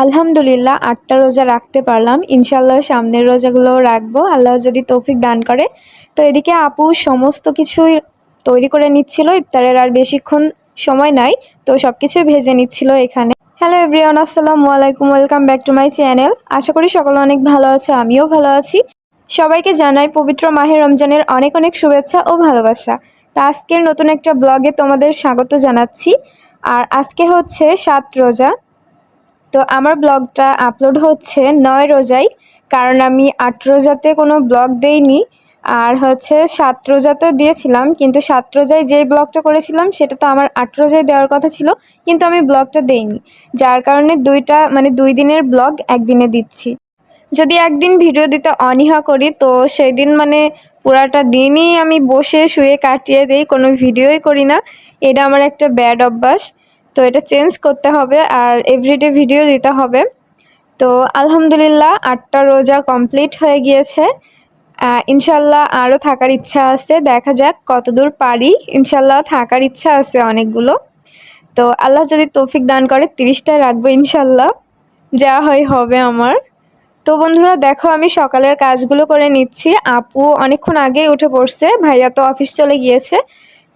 আলহামদুলিল্লাহ, আটটা রোজা রাখতে পারলাম। ইনশাল্লাহ সামনের রোজাগুলো রাখব। আল্লাহ যদি তৌফিক দান করে। তো এদিকে আপু সমস্ত কিছুই তৈরি করে নিচ্ছিল। ইফতারের আর বেশিক্ষণ সময় নাই। তো সব কিছুই ভেজে নিচ্ছিল এখানে। হ্যালো এভরিওয়ান, আসসালামু আলাইকুম। Welcome back to my channel. আশা করি সকলে অনেক ভালো আছে, আমিও ভালো আছি। সবাইকে জানাই পবিত্র মাহে রমজানের অনেক অনেক শুভেচ্ছা ও ভালোবাসা। তা আজকের নতুন একটা ব্লগে তোমাদের স্বাগত জানাচ্ছি। আর আজকে হচ্ছে সাত রোজা। তো আমার ব্লগটা আপলোড হচ্ছে নয় রোজায় কারণ আমি আট রোজাতে কোনো ব্লগ দেইনি। আর হচ্ছে সাত রোজাতে দিয়েছিলাম, কিন্তু সাত রোজায় যেই ব্লগটা করেছিলাম, সেটা তো আমার আট রোজায় দেওয়ার কথা ছিল, কিন্তু আমি ব্লগটা দেইনি। যার কারণে দুইটা মানে দুই দিনের ব্লগ একদিনে দিচ্ছি। যদি একদিন ভিডিও দিতে অনীহা করি, তো সেই দিন মানে পুরাটা দিনই আমি বসে শুয়ে কাটিয়ে দিই, কোনো ভিডিওই করি না। এটা আমার একটা ব্যাড অভ্যাস। তো এটা চেঞ্জ করতে হবে আর এভরিডে ভিডিও দিতে হবে। তো আলহামদুলিল্লাহ আটটা রোজা কমপ্লিট হয়ে গিয়েছে। ইনশাল্লাহ আরও থাকার ইচ্ছা আছে, দেখা যাক কতদূর পারি। ইনশাল্লাহ থাকার ইচ্ছা আছে অনেকগুলো। তো আল্লাহ যদি তৌফিক দান করে, তিরিশটায় রাখব ইনশাল্লাহ। যা হয় হবে আমার। তো বন্ধুরা, দেখো আমি সকালের কাজগুলো করে নিচ্ছি। আপু অনেকক্ষণ আগেই উঠে পড়ছে, ভাইয়া তো অফিস চলে গিয়েছে।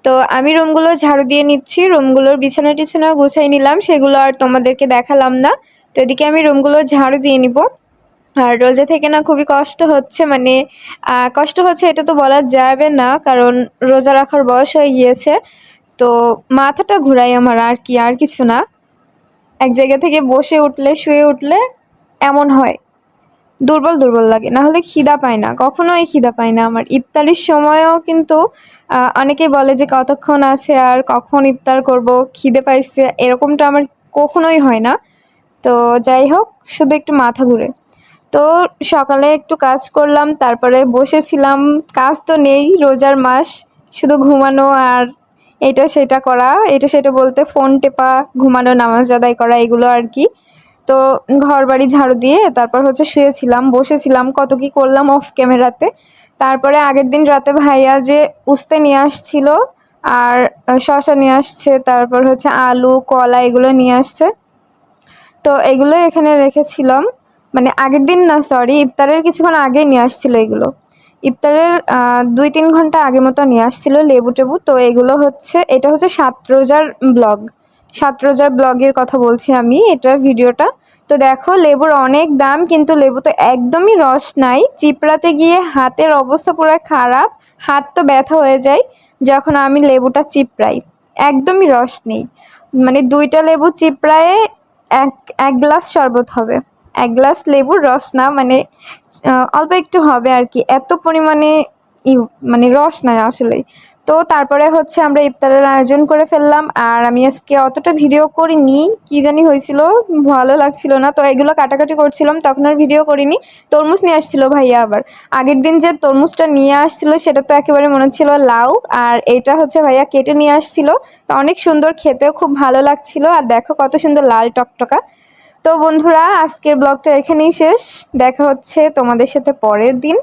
তো আমি রুমগুলো ঝাড়ু দিয়ে নিচ্ছি, রুমগুলোর বিছানা টিছানা গুছাই নিলাম, সেগুলো আর তোমাদেরকে দেখালাম না। তো এদিকে আমি রুমগুলো ঝাড়ু দিয়ে নিব। আর রোজা থেকে না খুবই কষ্ট হচ্ছে মানে কষ্ট হচ্ছে এটা তো বলা যাবে না, কারণ রোজা রাখার বয়স হয়ে গিয়েছে। তো মাথাটা ঘুরাই আমার আর কি, আর কিছু না। এক জায়গা থেকে বসে উঠলে, শুয়ে উঠলে এমন হয়। দুর্বল দুর্বল লাগে। না হলে খিদা পায় না। কখনোই খিদা পায় না আমার। ইফতারির সময়ও কিন্তু অনেকে বলে যে কতক্ষণ আছে আর কখন ইফতার করব, খিদে পাইছে, এরকমটা আমার কখনোই হয় না। তো যাই হোক, শুধু একটু মাথা ঘুরে। তো সকালে একটু কাজ করলাম, তারপরে বসেছিলাম। কাজ তো নেই, রোজার মাস। শুধু ঘুমানো আর এটা সেটা করা, এটা সেটা বলতে ফোন টেপা, ঘুমানো, নামাজ আদায় করা, এগুলো আর কি। তো ঘর বাড়ি ঝাড়ু দিয়ে তারপর হচ্ছে শুয়েছিলাম, বসেছিলাম, কত কি করলাম অফ ক্যামেরাতে তারপরে আগের দিন রাতে ভাইয়া যে উস্তে নিয়ে আসছিল আর শসা নিয়ে আসছে, তারপর হচ্ছে আলু, কলা এগুলো নিয়ে আসছে। তো এগুলো এখানে রেখেছিলাম। মানে আগের দিন না সরি ইফতারের কিছুক্ষণ আগে নিয়ে আসছিল এগুলো। ইফতারের দুই তিন ঘণ্টা আগে মতো নিয়ে আসছিল লেবু টেবু। তো এগুলো হচ্ছে, এটা হচ্ছে সাত রোজার ব্লগ সাত রোজার ব্লগের কথা বলছি আমি, এটা ভিডিওটা। তো দেখো, লেবুর অনেক দাম, কিন্তু লেবু তো একদমই রস নাই। চিপড়াতে গিয়ে হাতের অবস্থা পুরো খারাপ, হাত তো ব্যথা হয়ে যায় যখন আমি লেবুটা চিপড়াই। একদমই রস নেই। মানে দুইটা লেবু চিপড়ায়ে এক এক গ্লাস শরবত হবে। এক গ্লাস লেবুর রস না মানে অল্প একটু হবে আর কি। এত পরিমাণে মানে রস নাই আসলে তো তারপরে হচ্ছে আমরা ইফতারের আয়োজন করে ফেললাম, আর আমি আজকে অতটা ভিডিও করিনি, কি জানি হয়েছিল, ভালো লাগছিল না। তো এগুলো কাটাকাটি করছিলাম, তখন আর ভিডিও করিনি। তরমুজ নিয়ে আসছিল ভাইয়া আবার। আগের দিন যে তরমুজটা নিয়ে আসছিল, সেটা তো একেবারে মনে হচ্ছিল লাউ, আর এটা হচ্ছে ভাইয়া কেটে নিয়ে আসছিল। তো অনেক সুন্দর, খেতেও খুব ভালো লাগছিল, আর দেখো কত সুন্দর লাল টকটকা। তো বন্ধুরা, আজকের ব্লগটা এখানেই শেষ। দেখা হচ্ছে তোমাদের সাথে পরের দিন।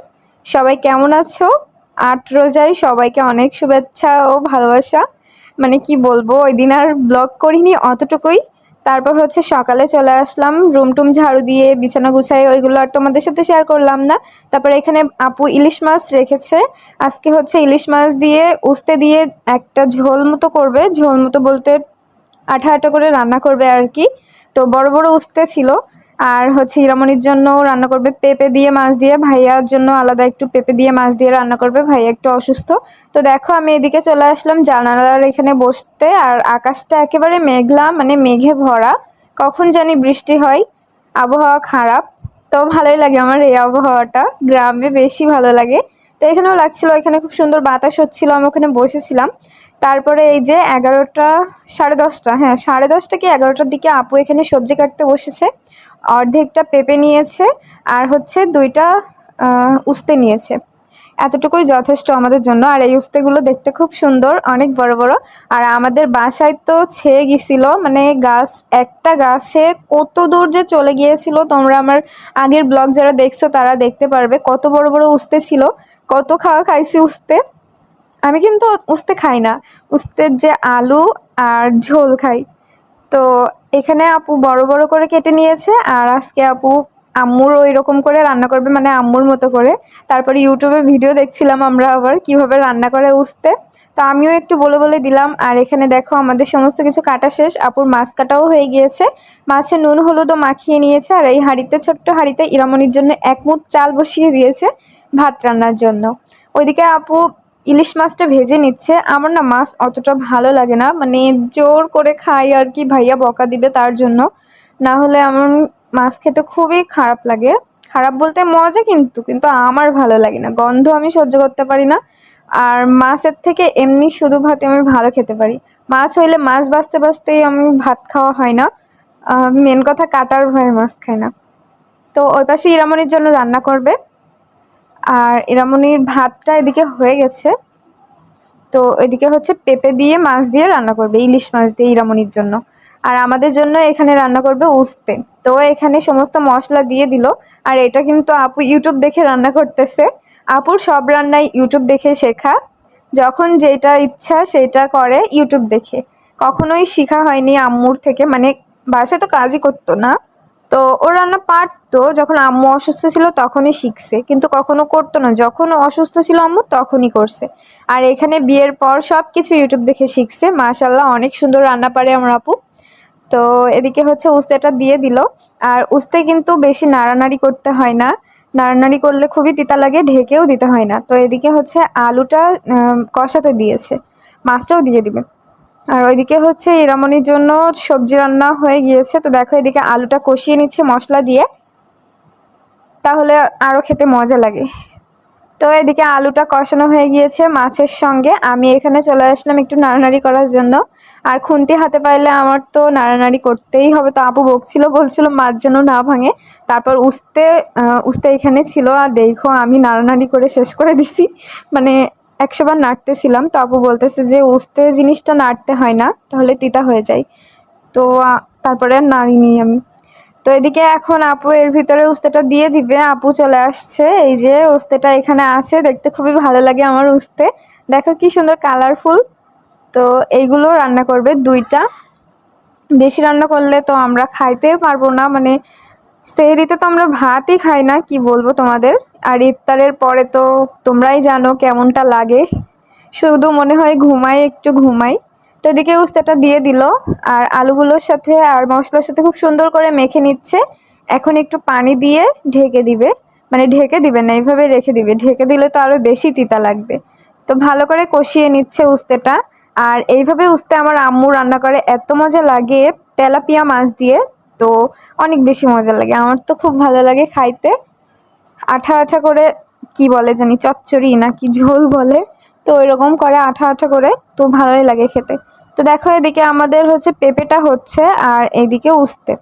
সবাই কেমন আছো? আট রোজায় সবাইকে অনেক শুভেচ্ছা ও ভালোবাসা। মানে কি বলব, ওই দিন আর ব্লগ করিনি অতটুকুই। তারপর হচ্ছে সকালে চলে আসলাম, রুম টুম ঝাড়ু দিয়ে, বিছানা গুছাই, ওইগুলো আর তোমাদের সাথে শেয়ার করলাম না। তারপরে এখানে আপু ইলিশ মাছ রেখেছে। আজকে হচ্ছে ইলিশ মাছ দিয়ে উস্তে দিয়ে একটা ঝোল মতো করবে। ঝোল মতো বলতে আঠা আঠা করে রান্না করবে আর কি। তো বড় বড় উস্তে ছিল। আর হচ্ছে হিরামণির জন্য রান্না করবে পেঁপে দিয়ে মাছ দিয়ে। ভাইয়ার জন্য আলাদা একটু পেঁপে দিয়ে মাছ দিয়ে রান্না করবে, ভাইয়া একটু অসুস্থ। তো দেখো আমি এদিকে চলে আসলাম, জানালার এখানে বসতে আর আকাশটা একেবারে মেঘলা মানে মেঘে ভরা। কখন জানি বৃষ্টি হয়, আবহাওয়া খারাপ। তো ভালোই লাগে আমার এই আবহাওয়াটা, গ্রামে বেশি ভালো লাগে। তো এখানেও লাগছিল, এখানে খুব সুন্দর বাতাস হচ্ছিল, আমি ওখানে বসেছিলাম। তারপরে এই যে এগারোটা, সাড়ে দশটা হ্যাঁ সাড়ে দশটা কি এগারোটার দিকে আপু এখানে সবজি কাটতে বসেছে। অর্ধেকটা পেঁপে নিয়েছে আর হচ্ছে দুইটা উস্তে নিয়েছে। এতটুকুই যথেষ্ট আমাদের জন্য। আর এই উস্তেগুলো দেখতে খুব সুন্দর, অনেক বড় বড়। আর আমাদের বাসায় তো ছেয়ে গেছিল মানে গাছ, একটা গাছে কত দূর যে চলে গিয়েছিল, তোমরা আমার আগের ব্লগ যারা দেখছ তারা দেখতে পারবে কত বড় বড় উস্তে ছিল, কত খাওয়া খাইছি উস্তে। আমি কিন্তু উস্তে খাই না, উস্তের যে আলু আর ঝোল খাই। তো এখানে আপু বড় বড় করে কেটে নিয়েছে, আর আজকে আপু আম্মুর ওই রকম করে রান্না করবে মানে আম্মুর মতো করে। তারপরে ইউটিউবে ভিডিও দেখছিলাম আমরা আবার, কীভাবে রান্না করে উঠতে তো আমিও একটু বলে বলে দিলাম, আর এখানে দেখো আমাদের সমস্ত কিছু কাটা শেষ। আপুর মাছ কাটাও হয়ে গিয়েছে। মাছে নুন, হলুদও মাখিয়ে নিয়েছে, আর এই হাঁড়িতে, ছোট্ট হাঁড়িতে ইরামনির জন্য এক মুঠ চাল বসিয়ে দিয়েছে ভাত রান্নার জন্য। ওইদিকে আপু ইলিশ মাছটা ভেজে নিচ্ছে। আমার না মাছ অতটা ভালো লাগে না। মানে জোর করে খাই আর কি, ভাইয়া বকা দিবে তার জন্য। না হলে আমার মাছ খেতে খুবই খারাপ লাগে। খারাপ বলতে মজা কিন্তু কিন্তু আমার ভালো লাগে না। গন্ধ আমি সহ্য করতে পারি না। আর মাছের থেকে এমনি শুধু ভাতে আমি ভালো খেতে পারি। মাছ হইলে মাছ বাঁচতে বাঁচতেই আমি ভাত খাওয়া হয় না। মেন কথা কাটার ভয়ে মাছ খাই না। তো ওই পাশে ইরামনির জন্য রান্না করবে। আর ইরামনির ভাতটা এদিকে হয়ে গেছে। তো এদিকে হচ্ছে পেঁপে দিয়ে, মাছ দিয়ে রান্না করবে, ইলিশ মাছ দিয়ে ইরামনির জন্য। আর আমাদের জন্য এখানে রান্না করবে উস্তে। তো এখানে সমস্ত মশলা দিয়ে দিল। আর এটা কিন্তু আপু ইউটিউব দেখে রান্না করতেছে। আপুর সব রান্নাই ইউটিউব দেখে শেখা। যখন যেটা ইচ্ছা সেটা করে ইউটিউব দেখে। কখনোই শেখা হয়নি আম্মুর থেকে। মানে বাসায় তো কাজই করতো না। তো ও রান্না পারতো, যখন আম্মু অসুস্থ ছিল তখনই শিখছে, কিন্তু কখনো করতো না। যখন অসুস্থ ছিল আম্মু তখনই করছে। আর এখানে বিয়ের পর সব কিছু ইউটিউব দেখে শিখছে। মাশাল্লাহ অনেক সুন্দর রান্না পারে আমার আপু। তো এদিকে হচ্ছে উস্তেটা দিয়ে দিল। আর উস্তে কিন্তু বেশি নাড়ানাড়ি করতে হয় না। নাড়ানাড়ি করলে খুবই তিতা লাগে, ঢেকেও দিতে হয় না। তো এদিকে হচ্ছে আলুটা কষাতে দিয়েছে। মাছটাও দিয়ে দিবে। আর ওইদিকে হচ্ছে ইরামনির জন্য সবজি রান্না হয়ে গিয়েছে। তো দেখো এদিকে আলুটা কষিয়ে নিচ্ছে মশলা দিয়ে। তাহলে আরও খেতে মজা লাগে। তো এদিকে আলুটা কষানো হয়ে গিয়েছে মাছের সঙ্গে। আমি এখানে চলে আসলাম একটু নাড়ানাড়ি করার জন্য। আর খুন্তি হাতে পাইলে আমার তো নাড়ানাড়ি করতেই হবে। তো আপু বকছিল, বলছিল মাছ যেন না ভাঙে। তারপর উস্তে উস্তে এখানে ছিল। আর দেখো আমি নাড়ানাড়ি করে শেষ করে দিছি। মানে একশোবার নাড়তেছিলাম, তো আপু বলতেছে যে, উস্তে জিনিসটা নাড়তে হয় না, তাহলে তিতা হয়ে যায়। তো তারপরে নাড়িনি আমি। তো এদিকে এখন আপু এর ভিতরে উস্তেটা দিয়ে দিবে। আপু চলে আসছে, এই যে উস্তেটা এখানে আছে, দেখতে খুবই ভালো লাগে আমার উস্তে। দেখো কি সুন্দর কালারফুল তো এইগুলো রান্না করবে দুইটা। বেশি রান্না করলে তো আমরা খাইতে পারব না মানে সেহরিতে তো আমরা ভাতই খাই না, কি বলব তোমাদের? আর ইফতারের পরে তো তোমরাই জানো কেমনটা লাগে। শুধু মনে হয় ঘুমাই, একটু ঘুমাই। তো এদিকে উস্তাটা দিয়ে দিল, আর আলুগুলোর সাথে আর মশলার সাথে খুব সুন্দর করে মেখে নিচ্ছে। এখন একটু পানি দিয়ে ঢেকে দিবে। মানে ঢেকে দিবে না, এইভাবে রেখে দিবে। ঢেকে দিলে তো আরও বেশি তিতা লাগবে। তো ভালো করে কষিয়ে নিচ্ছে উস্তেটা। আর এইভাবে উস্তে আমার আম্মু রান্না করে, এত মজা লাগে তেলাপিয়া মাছ দিয়ে। তো অনেক বেশি মজা লাগে। আমার তো খুব ভালো লাগে খাইতে। আঠা আঠা করে কি বলে জানি, চচ্চড়ি না কি ঝোল বলে। তো ওই রকম করে আঠা আঠা করে, তো ভালোই লাগে খেতে। তো দেখো এদিকে আমাদের হচ্ছে পেঁপেটা হচ্ছে আর এদিকে উস্তে।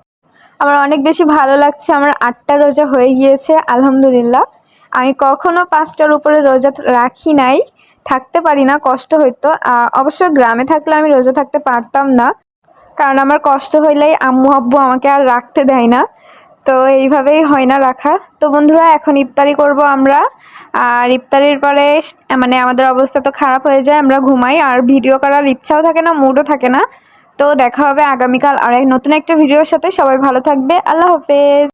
আমার অনেক বেশি ভালো লাগছে, আমার আটটা রোজা হয়ে গিয়েছে, আলহামদুলিল্লাহ। আমি কখনো পাঁচটার উপরে রোজা রাখি নাই, থাকতে পারি না, কষ্ট হইতো। অবশ্য গ্রামে থাকলে আমি রোজা থাকতে পারতাম না, কারণ আমার কষ্ট হইলেই আম্মু আব্বু আমাকে আর রাখতে দেয় না। তো এইভাবেই হয় না রাখা। তো বন্ধুরা, এখন ইফতারি করব আমরা। আর ইফতারির পরে মানে আমাদের অবস্থা তো খারাপ হয়ে যায়, আমরা ঘুমাই। আর ভিডিও করার ইচ্ছাও থাকে না মুডও থাকে না। তো দেখা হবে আগামীকাল আর নতুন একটা ভিডিওর সাথে। সবাই ভালো থাকবে। আল্লাহ হাফেজ।